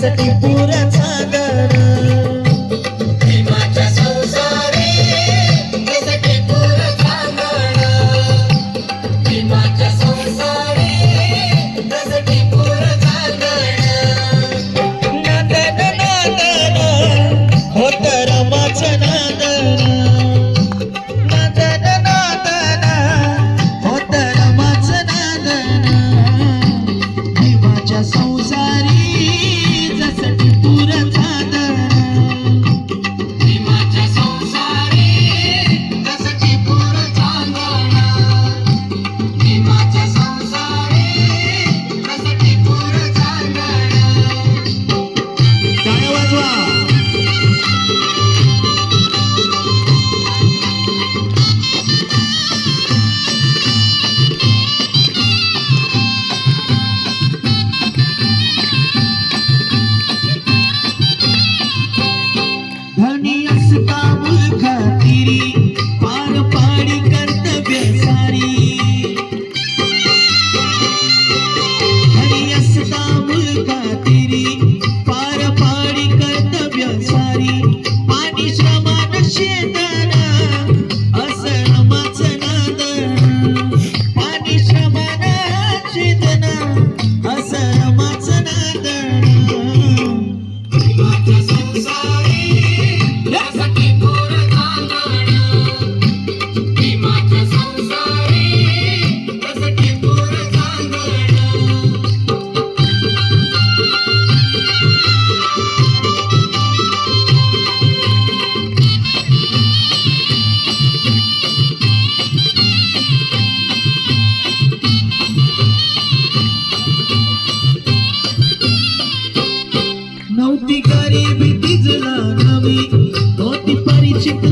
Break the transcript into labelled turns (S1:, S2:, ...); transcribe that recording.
S1: सकी तू Marica. गरिबी तिजला नवी होती परिचित